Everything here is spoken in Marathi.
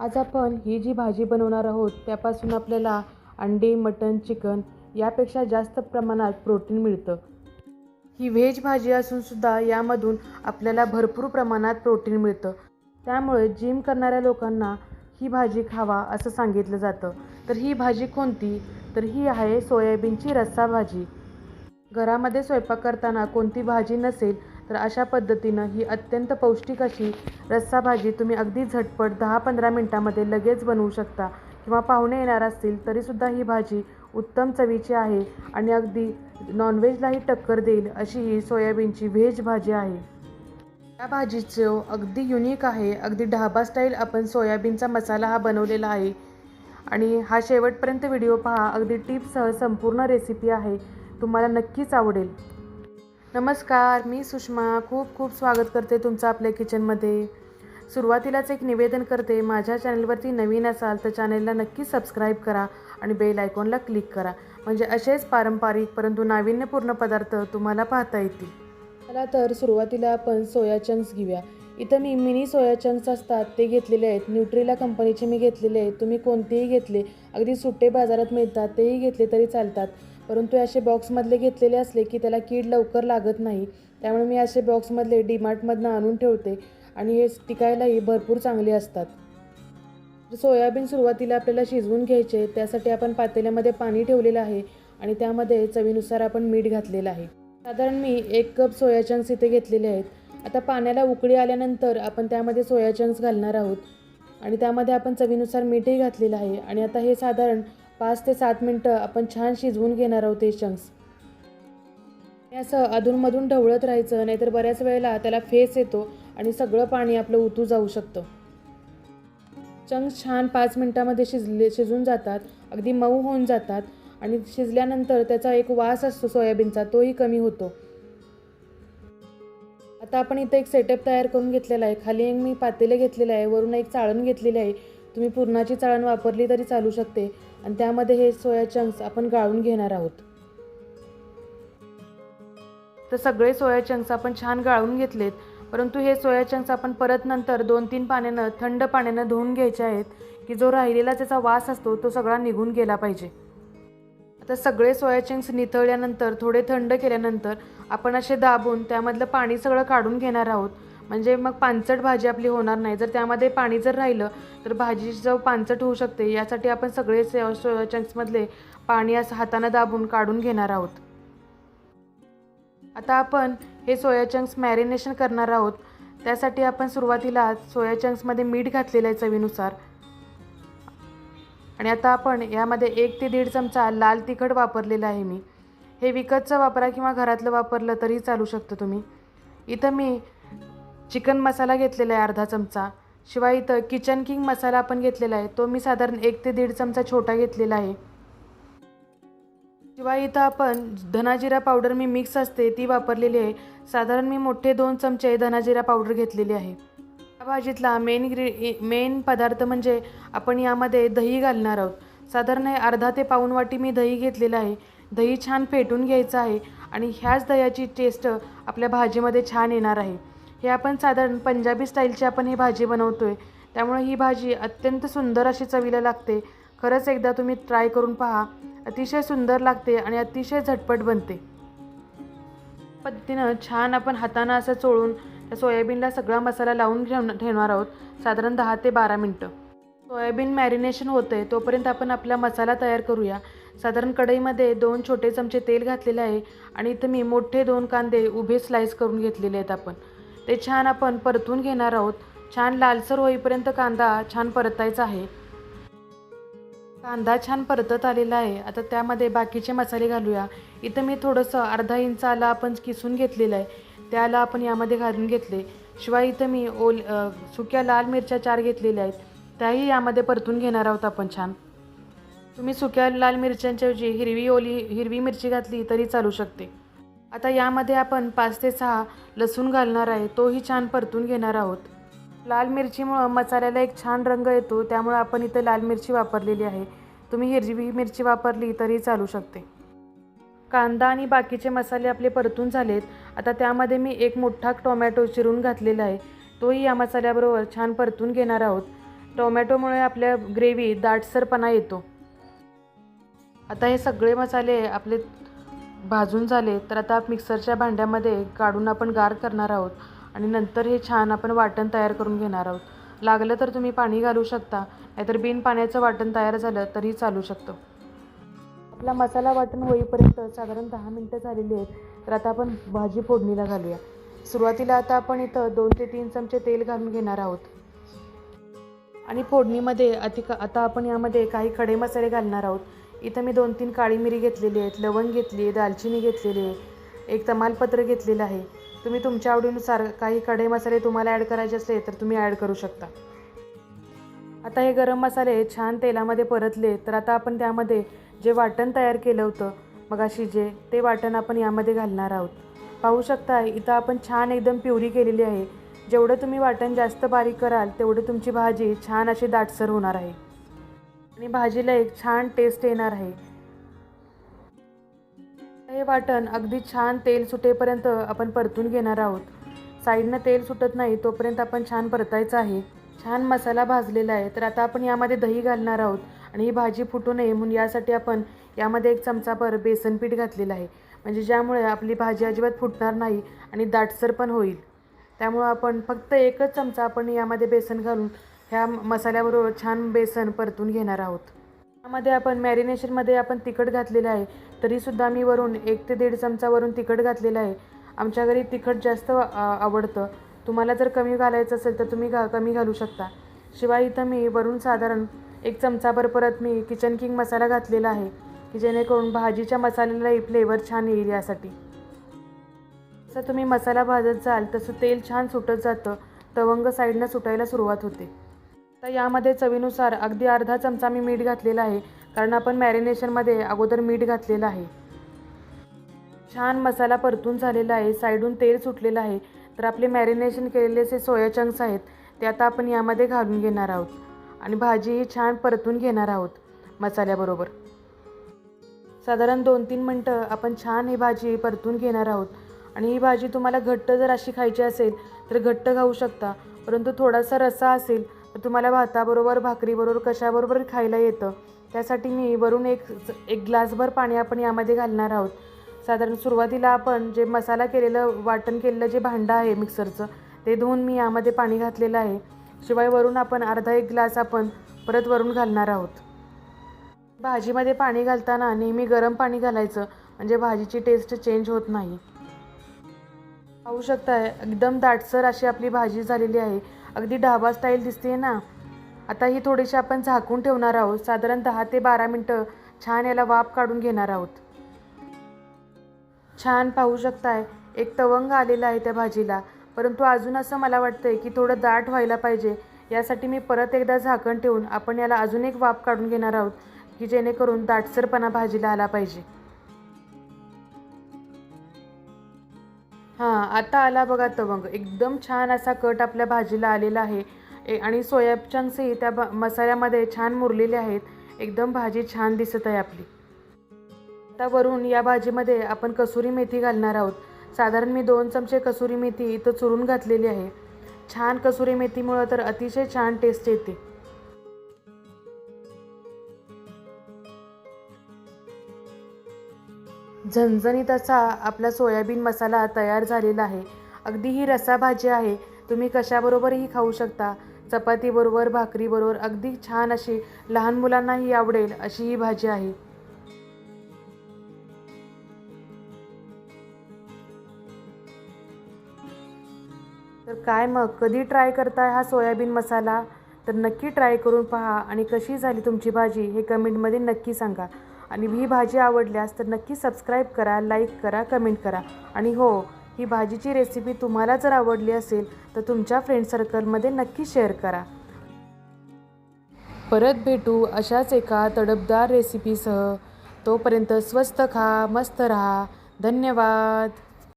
आज आपण ही जी भाजी बनवणार आहोत त्यापासून आपल्याला अंडे मटण चिकन यापेक्षा जास्त प्रमाणात प्रोटीन मिळतं. ही व्हेज भाजी असूनसुद्धा यामधून आपल्याला भरपूर प्रमाणात प्रोटीन मिळतं. त्यामुळे जिम करणाऱ्या लोकांना ही भाजी खावा असं सांगितलं जातं. तर ही भाजी कोणती? तर ही आहे सोयाबीनची रस्सा भाजी. घरामध्ये स्वयंपाक करताना कोणती भाजी नसेल तर अशा पद्धतीनं ही अत्यंत पौष्टिक अशी रस्सा भाजी तुम्ही अगदी झटपट दहा पंधरा मिनटामध्ये लगेच बनवू शकता. किंवा पाहुणे येणार असतील तरीसुद्धा ही भाजी उत्तम चवीची आहे आणि अगदी नॉनव्हेजलाही टक्कर देईल अशी ही सोयाबीनची व्हेज भाजी आहे. या भाजीचं अगदी युनिक आहे. अगदी ढाबा स्टाईल आपण सोयाबीनचा मसाला हा बनवलेला आहे. आणि हा शेवटपर्यंत व्हिडिओ पहा. अगदी टिप्ससह संपूर्ण रेसिपी आहे. तुम्हाला नक्कीच आवडेल. नमस्कार मी सुषमा. खूप खूप स्वागत करते तुमचं आपल्या किचनमध्ये सुरुवातीलाच एक निवेदन करते माझ्या चॅनलवरती नवीन असाल तर चॅनलला नक्की सबस्क्राईब करा आणि बेल आयकॉनला क्लिक करा. म्हणजे असेच पारंपरिक परंतु नाविन्यपूर्ण पदार्थ तुम्हाला पाहता येतील. चला तर सुरुवातीला आपण सोया चंक्स घेऊया. इथं मी मिनी सोया चंक्स असतात ते घेतलेले आहेत. न्यूट्रिला कंपनीचे मी घेतलेले आहेत. तुम्ही कोणतेही घेतले अगदी सुट्टे बाजारात मिळतात तेही घेतले तरी चालतात. परंतु असे बॉक्समधले घेतलेले असले की त्याला कीड लवकर लागत नाही. त्यामुळे मी असे बॉक्समधले डीमार्टमधनं आणून ठेवते आणि हे टिकायलाही भरपूर चांगले असतात. सोयाबीन सुरुवातीला आपल्याला शिजवून घ्यायचे त्यासाठी आपण पातेल्यामध्ये पाणी ठेवलेलं आहे आणि त्यामध्ये चवीनुसार आपण मीठ घातलेलं आहे. साधारण मी एक कप सोया चंक्स इथे घेतलेले आहेत. आता पाण्याला उकळी आल्यानंतर आपण त्यामध्ये सोया चंक्स घालणार आहोत. आणि त्यामध्ये आपण चवीनुसार मीठही घातलेलं आहे. आणि आता हे साधारण पाच ते सात मिनटं आपण छान शिजवून घेणार आहोत हे चंक्स असं अधूनमधून ढवळत राहायचं नाहीतर बऱ्याच वेळेला त्याला फेस येतो आणि सगळं पाणी आपलं उतू जाऊ शकतं. चंक्स छान पाच मिनटामध्ये शिजले शिजून जातात अगदी मऊ होऊन जातात आणि शिजल्यानंतर त्याचा एक वास असतो सोयाबीनचा तोही कमी होतो. आता आपण इथं एक सेटअप तयार करून घेतलेला आहे. खाली एक मी पातेले घेतलेले आहे वरून एक चाळण घेतलेली आहे. तुम्ही पुरणाची चाळण वापरली तरी चालू शकते. आणि त्यामध्ये हे सोया चंक्स आपण गाळून घेणार आहोत. तर सगळे सोया चंक्स आपण छान गाळून घेतलेत. परंतु हे सोया चंक्स आपण परत नंतर दोन तीन पाण्यानं थंड पाण्यानं धुवून घ्यायचे आहेत की जो राहिलेला त्याचा वास असतो तो सगळा निघून गेला पाहिजे. आता सगळे सोया चंक्स निथळल्यानंतर थोडे थंड केल्यानंतर आपण असे दाबून त्यामधलं पाणी सगळं काढून घेणार आहोत. म्हणजे मग पानचट भाजी आपली होणार नाही. जर त्यामध्ये पाणी जर राहिलं तर भाजी चव पानचट होऊ शकते. यासाठी आपण सगळे सोया चंक्समधले पाणी असं हातानं दाबून काढून घेणार आहोत. आता आपण हे सोया चंक्स मॅरिनेशन करणार आहोत. त्यासाठी आपण सुरुवातीला सोया चंक्समध्ये मीठ घातलेलं आहे चवीनुसार. आणि आता आपण यामध्ये एक ते दीड चमचा लाल तिखट वापरलेला आहे मी. हे विकतचं वापरा किंवा घरातलं वापरलं तरी चालू शकतं तुम्ही. इथं मी चिकन मसाला घेतलेला आहे अर्धा चमचा. शिवाय इथं किचन किंग मसाला आपण घेतलेला आहे. तो मी साधारण एक ते दीड चमचा छोटा घेतलेला आहे. शिवाय इथं आपण धनाजिरा पावडर मी मिक्स असते ती वापरलेली आहे. साधारण मी मोठे दोन चमचे धनाजिरा पावडर घेतलेली आहे. या भाजीतला मेन ग्री मेन पदार्थ म्हणजे आपण यामध्ये दही घालणार आहोत. साधारण अर्धा ते पाऊण वाटी मी दही घेतलेलं आहे. दही छान फेटून घ्यायचं आहे आणि ह्याच दह्याची टेस्ट आपल्या भाजीमध्ये छान येणार आहे. हे आपण साधारण पंजाबी स्टाईलची आपण ही भाजी बनवतो आहे त्यामुळे ही भाजी अत्यंत सुंदर अशी चवीला लागते. खरंच एकदा तुम्ही ट्राय करून पहा. अतिशय सुंदर लागते आणि अतिशय झटपट बनते. पद्धतीनं छान आपण हातानं असं चोळून त्या सोयाबीनला सगळा मसाला लावून ठेवणार ठेवणार आहोत. साधारण दहा ते बारा मिनटं. सोयाबीन मॅरिनेशन होतं आहे तोपर्यंत आपण आपला मसाला तयार करूया. साधारण कढईमध्ये दोन छोटे चमचे तेल घातलेले आहे आणि इथं मी मोठे दोन कांदे उभे स्लाईस करून घेतलेले आहेत आपण. ते छान आपण परतून घेणार आहोत. छान लालसर होईपर्यंत कांदा छान परतायचा आहे. कांदा छान परतत आलेला आहे. आता त्यामध्ये बाकीचे मसाले घालूया. इथं मी थोडंसं अर्धा इंच आला आपण किसून घेतलेलं आहे. त्याला आपण यामध्ये घालून घेतले. शिवाय इथं मी ओल सुक्या लाल मिरच्या चार घेतलेल्या आहेत. त्याही यामध्ये परतून घेणार आहोत आपण छान. तुम्ही सुक्या लाल मिरच्यांच्याऐवजी हिरवी ओली हिरवी मिरची घातली तरी चालू शकते. आता यामध्ये आपण पाच ते सहा लसूण घालणार आहे तोही छान परतून घेणार आहोत. लाल मिरचीमुळं मसाल्याला एक छान रंग येतो त्यामुळं आपण इथं लाल मिरची वापरलेली आहे. तुम्ही हिरवी मिरची वापरली तरी चालू शकते. कांदा आणि बाकीचे मसाले आपले परतून झालेत. आता त्यामध्ये मी एक मोठा टोमॅटो चिरून घातलेला आहे. तोही या मसाल्याबरोबर छान परतून घेणार आहोत. टोमॅटोमुळे आपल्या ग्रेव्ही दाटसरपणा येतो. आता हे सगळे मसाले आपले भाजून झाले तर आता मिक्सरच्या भांड्यामध्ये काढून आपण गार करणार आहोत आणि नंतर हे छान आपण वाटण तयार करून घेणार आहोत. लागलं तर तुम्ही पाणी घालू शकता नाहीतर बिन पाण्याचं वाटण तयार झालं तरी चालू शकतं. आपला मसाला वाटण होईपर्यंत साधारण दहा मिनटं झालेली आहेत तर आता आपण भाजी फोडणीला घालूया. सुरुवातीला आता आपण इथं दोन ते तीन चमचे तेल घालून घेणार आहोत. आणि फोडणीमध्ये अति आता आपण यामध्ये काही खडे मसाले घालणार आहोत. इथं मी दोन तीन काळी मिरी घेतलेली आहेत लवंग घेतली आहे दालचिनी घेतलेली आहे एक तमालपत्र घेतलेलं आहे. तुम्ही तुमच्या आवडीनुसार काही कडे मसाले तुम्हाला ॲड करायचे असले तर तुम्ही ॲड करू शकता. आता हे गरम मसाले छान तेलामध्ये परतले तर आता आपण त्यामध्ये जे वाटण तयार केलं होतं मगाशी जे ते वाटण आपण यामध्ये घालणार आहोत. पाहू शकता इथं आपण छान एकदम प्युरी केलेली आहे. जेवढं तुम्ही वाटण जास्त बारीक कराल तेवढं तुमची भाजी छान अशी दाटसर होणार आहे. आणि भाजीला एक छान टेस्ट येणार आहे. हे वाटण अगदी छान तेल सुटेपर्यंत आपण परतून घेणार आहोत. साईडनं तेल सुटत नाही तोपर्यंत आपण छान परतायचं आहे. छान मसाला भाजलेला आहे. तर आता आपण यामध्ये दही घालणार आहोत आणि ही भाजी फुटू नये म्हणून यासाठी आपण यामध्ये एक चमचाभर बेसन पीठ घातलेलं आहे. म्हणजे ज्यामुळे आपली भाजी अजिबात फुटणार नाही आणि दाटसर पण होईल. त्यामुळं आपण फक्त एकच चमचा आपण यामध्ये बेसन घालून ह्या मसाल्याबरोबर छान बेसन परतून घेणार आहोत. त्यामध्ये आपण मॅरिनेशनमध्ये आपण तिखट घातलेलं आहे. तरीसुद्धा मी वरून एक ते दीड चमचा वरून तिखट घातलेलं आहे. आमच्या घरी तिखट जास्त आवडतं. तुम्हाला जर कमी घालायचं असेल तर तुम्ही घा कमी घालू शकता. शिवाय इथं मी वरून साधारण एक चमचाभर परत मी किचन किंग मसाला घातलेला आहे की जेणेकरून भाजीच्या मसाल्यालाही फ्लेवर छान येईल यासाठी. जसं तुम्ही मसाला भाजत जाल तसं तेल छान सुटत जातं. तवंग साईडनं सुटायला सुरुवात होते. तर यामध्ये चवीनुसार अगदी अर्धा चमचा मी मीठ घातलेला आहे कारण आपण मॅरिनेशनमध्ये अगोदर मीठ घातलेलं आहे. छान मसाला परतून झालेला आहे साईडून तेल सुटलेलं आहे तर आपले मॅरिनेशन केलेले जे सोया चंक्स आहेत ते आता आपण यामध्ये घालून घेणार आहोत. आणि भाजी ही छान परतून घेणार आहोत मसाल्याबरोबर. साधारण दोन तीन मिनटं आपण छान ही भाजी परतून घेणार आहोत. आणि ही भाजी तुम्हाला घट्ट जर अशी खायची असेल तर घट्ट खाऊ शकता परंतु थोडासा रस्सा असेल तुम्हाला भाताबरोबर भाकरीबरोबर कशाबरोबर खायला येतं? त्यासाठी मी वरून एक एक ग्लासभर पाणी आपण यामध्ये घालणार आहोत. साधारण सुरुवातीला आपण जे मसाला केलेलं वाटण केलेलं जे भांडं आहे मिक्सरचं ते धुवून मी यामध्ये पाणी घातलेलं आहे. शिवाय वरून आपण अर्धा एक ग्लास आपण परत वरून घालणार आहोत. भाजीमध्ये पाणी घालताना नेहमी गरम पाणी घालायचं म्हणजे भाजीची टेस्ट चेंज होत नाही. पाहू शकताय एकदम दाटसर अशी आपली भाजी झालेली आहे. अगदी ढाबा स्टाईल दिसते ना. आता ही थोडीशी आपण झाकून ठेवणार आहोत. साधारण दहा ते बारा मिनटं छान याला वाफ काढून घेणार आहोत. छान पाहू शकताय. एक तवंग आलेला आहे त्या भाजीला. परंतु अजून असं मला वाटतंय की थोडं दाट व्हायला पाहिजे. यासाठी मी परत एकदा झाकण ठेवून आपण याला अजून एक वाफ काढून घेणार आहोत की जेणेकरून दाटसरपणा भाजीला आला पाहिजे. हां आता आला बघा तवंग. एकदम छान असा कट आपल्या भाजीला आलेला आहे. ए आणि सोयाबचंक्सही त्या भा मसाल्यामध्ये छान मुरलेले आहेत. एकदम भाजी छान दिसत आहे आपली. आता वरून या भाजीमध्ये आपण कसुरी मेथी घालणार आहोत. साधारण मी दोन चमचे कसुरी मेथी इथं चुरून घातलेली आहे. छान कसुरी मेथीमुळं तर अतिशय छान टेस्ट येते. झणझणीत असा आपला सोयाबीन मसाला तयार झालेला आहे. अगदी ही रसा भाजी आहे. तुम्ही कशाबरोबरही खाऊ शकता. चपातीबरोबर भाकरीबरोबर अगदी छान अशी लहान मुलांनाही आवडेल अशी ही भाजी आहे. तर काय मग? कधी ट्राय करताय हा सोयाबीन मसाला? तर नक्की ट्राय करून पहा आणि कशी झाली तुमची भाजी हे कमेंटमध्ये नक्की सांगा. आणि ही भाजी आवडल्यास तर नक्की सबस्क्राईब करा लाईक करा कमेंट करा. आणि हो ही भाजीची रेसिपी तुम्हाला जर आवडली असेल तर तुमच्या फ्रेंड सर्कलमध्ये नक्की शेअर करा. परत भेटू अशाच एका तडपदार रेसिपीसह तोपर्यंत स्वस्त खा मस्त रहा. धन्यवाद.